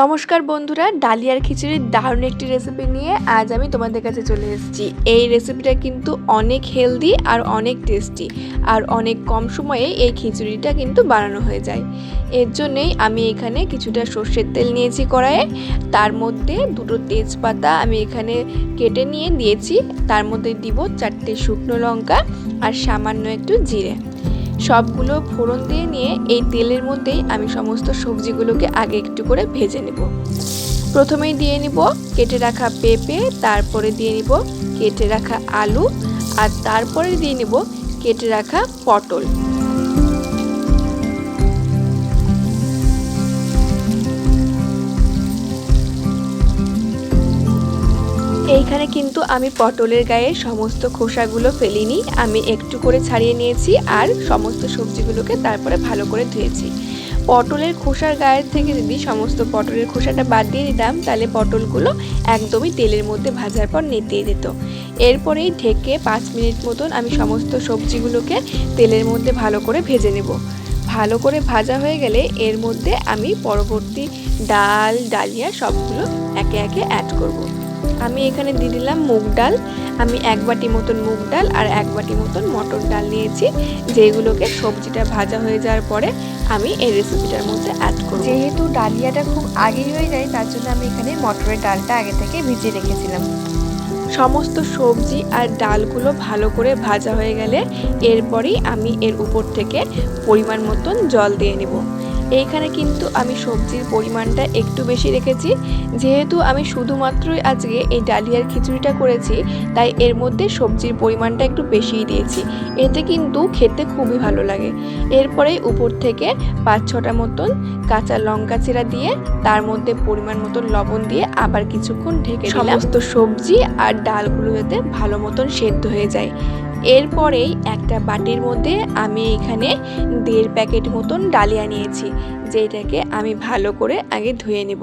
নমস্কার বন্ধুরা, ডালিয়ার খিচুড়ির দারুণ একটি রেসিপি নিয়ে আজ আমি তোমাদের কাছে চলে এসেছি। এই রেসিপিটা কিন্তু অনেক হেলদি আর অনেক টেস্টি আর অনেক কম সময়ে এই খিচুড়িটা কিন্তু বানানো হয়ে যায়। এর জন্যেই আমি এখানে কিছুটা সর্ষের তেল নিয়েছি কড়াইয়ে, তার মধ্যে দুটো তেজপাতা আমি এখানে কেটে নিয়ে দিয়েছি, তার মধ্যে দিব চারটে শুকনো লঙ্কা আর সামান্য একটু জিরে। সবগুলো ফোড়ন দিয়ে নিয়ে এই তেলের মধ্যেই আমি সমস্ত সবজিগুলোকে আগে একটু করে ভেজে নেব। প্রথমেই দিয়ে নিব কেটে রাখা পেঁপে, তারপরে দিয়ে নিব কেটে রাখা আলু, আর তারপরে দিয়ে নিব কেটে রাখা পটল। এইখানে কিন্তু আমি পটলের গায়ে সমস্ত খোসাগুলো ফেলিনি। আমি একটু করে ছাড়িয়ে নিয়েছি আর সমস্ত সবজিগুলোকে তারপরে ভালো করে ধুয়েছি। পটলের খোসার গায়ের থেকে যদি সমস্ত পটলের খোসাটা বাদ দিয়ে দিতাম, তাহলে পটলগুলো একদমই তেলের মধ্যে ভাজার পর নেতিয়ে দিত। এরপরেই ঢেকে পাঁচ মিনিট মতন আমি সমস্ত সবজিগুলোকে তেলের মধ্যে ভালো করে ভেজে নেব। ভালো করে ভাজা হয়ে গেলে এর মধ্যে আমি পরবর্তী ডাল, ডালিয়া সবগুলো একে একে অ্যাড করব। আমি এখানে দিয়ে দিলাম মুগ ডাল। আমি এক বাটি মতন মুগ ডাল আর এক বাটি মতন মটর ডাল নিয়েছি। যেগুলোকে সবজিটা ভাজা হয়ে যাওয়ার পরে আমি এই রেসিপিটার মধ্যে অ্যাড করব। যেহেতু ডালিয়াটা খুব আগেই হয়ে যায় তার জন্য আমি এখানে মটরের ডালটা আগে থেকে ভিজিয়ে রেখেছিলাম। সমস্ত সবজি আর ডালগুলো ভালো করে ভাজা হয়ে গেলে এরপরেই আমি এর উপর থেকে পরিমাণ মতন জল দিয়ে নেব। এইখানে কিন্তু আমি সবজির পরিমাণটা একটু বেশি রেখেছি। যেহেতু আমি শুধুমাত্রই আজকে এই ডালিয়ার খিচুড়িটা করেছি, তাই এর মধ্যে সবজির পরিমাণটা একটু বেশিই দিয়েছি। এতে কিন্তু খেতে খুবই ভালো লাগে। এরপরে উপর থেকে পাঁচ ছটা মতন কাঁচা লঙ্কা চেরা দিয়ে তার মধ্যে পরিমাণ মতন লবণ দিয়ে আবার কিছুক্ষণ ঢেকে সমস্ত সবজি আর ডালগুলো যাতে ভালো মতন সেদ্ধ হয়ে যায়। এরপরেই একটা বাটির মধ্যে আমি এখানে দেড় প্যাকেট মতন ডালিয়া নিয়েছি, যেটাকে আমি ভালো করে আগে ধুয়ে নেব।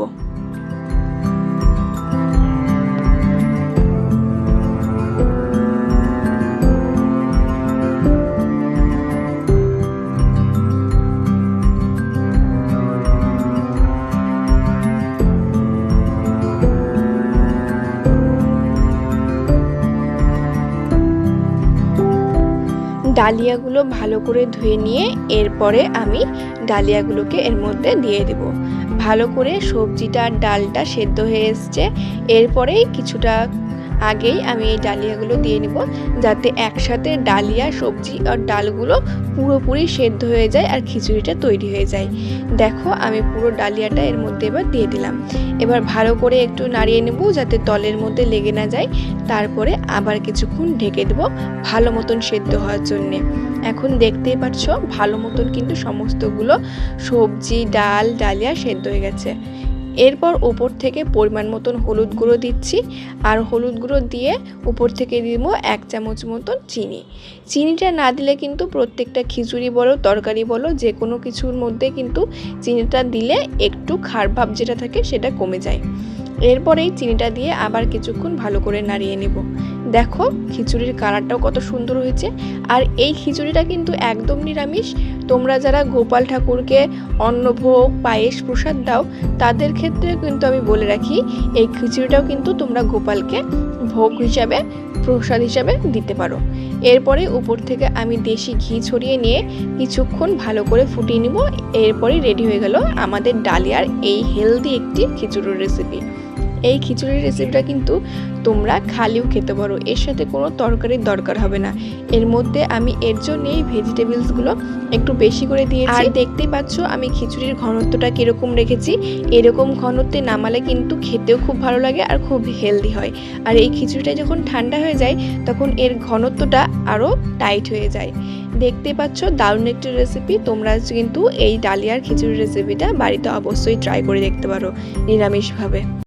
ডালিয়াগুলো ভালো করে ধুয়ে নিয়ে এরপরে আমি ডালিয়াগুলোকে এর মধ্যে দিয়ে দেব। ভালো করে সবজিটা ডালটা সেদ্ধ হয়ে এসছে। এরপরেই কিছুটা আগেই আমি এই ডালিয়াগুলো দিয়ে নেব, যাতে একসাথে ডালিয়া, সবজি আর ডালগুলো পুরোপুরি সেদ্ধ হয়ে যায় আর খিচুড়িটা তৈরি হয়ে যায়। দেখো, আমি পুরো ডালিয়াটা এর মধ্যে এবার দিয়ে দিলাম। এবার ভালো করে একটু নাড়িয়ে নেব যাতে তলের মধ্যে লেগে না যায়। তারপরে আবার কিছুক্ষণ ঢেকে দেবো ভালো মতন সেদ্ধ হওয়ার জন্যে। এখন দেখতেই পাচ্ছ, ভালো মতন কিন্তু সমস্তগুলো সবজি, ডাল, ডালিয়া সেদ্ধ হয়ে গেছে। এরপর ওপর থেকে পরিমাণ মতন হলুদ গুঁড়ো দিচ্ছি, আর হলুদ গুঁড়ো দিয়ে উপর থেকে দিব এক চামচ মতন চিনি। চিনিটা না দিলে কিন্তু প্রত্যেকটা খিচুড়ি বলো, তরকারি বলো, যে কোনো কিছুর মধ্যে কিন্তু চিনিটা দিলে একটু খার ভাব যেটা থাকে সেটা কমে যায়। এরপরেই চিনিটা দিয়ে আবার কিছুক্ষণ ভালো করে নাড়িয়ে নেব। দেখো, খিচুড়ির কালারটাও কত সুন্দর হয়েছে। আর এই খিচুড়িটা কিন্তু একদম নিরামিষ। তোমরা যারা গোপাল ঠাকুরকে অন্নভোগ, পায়েস, প্রসাদ দাও, তাদের ক্ষেত্রে কিন্তু আমি বলে রাখি, এই খিচুড়িটাও কিন্তু তোমরা গোপালকে ভোগ হিসাবে, প্রসাদ হিসাবে দিতে পারো। এরপরে উপর থেকে আমি দেশি ঘি ছড়িয়ে নিয়ে কিছুক্ষণ ভালো করে ফুটিয়ে নিব। এরপরেই রেডি হয়ে গেল আমাদের ডালিয়ার এই হেলদি একটি খিচুড়ির রেসিপি এই খিচুড়ির রেসিপিটা কিন্তু তোমরা খালিও খেতে পারো। এর সাথে কোনো তরকারির দরকার হবে না। এর মধ্যে আমি এর জন্য এই ভেজিটেবলসগুলো একটু বেশি করে দিয়েছি। আর দেখতেই পাচ্ছ আমি খিচুড়ির ঘনত্বটা কীরকম রেখেছি। এরকম ঘনত্বে নামালে কিন্তু খেতেও খুব ভালো লাগে আর খুব হেলদি হয়। আর এই খিচুড়িটা যখন ঠান্ডা হয়ে যায়, তখন এর ঘনত্বটা আরও টাইট হয়ে যায়। দেখতে পাচ্ছ দারুণ একটি রেসিপি তোমরা কিন্তু এই ডালিয়ার খিচুড়ি রেসিপিটা বাড়িতে অবশ্যই ট্রাই করে দেখতে পারো, নিরামিষভাবে।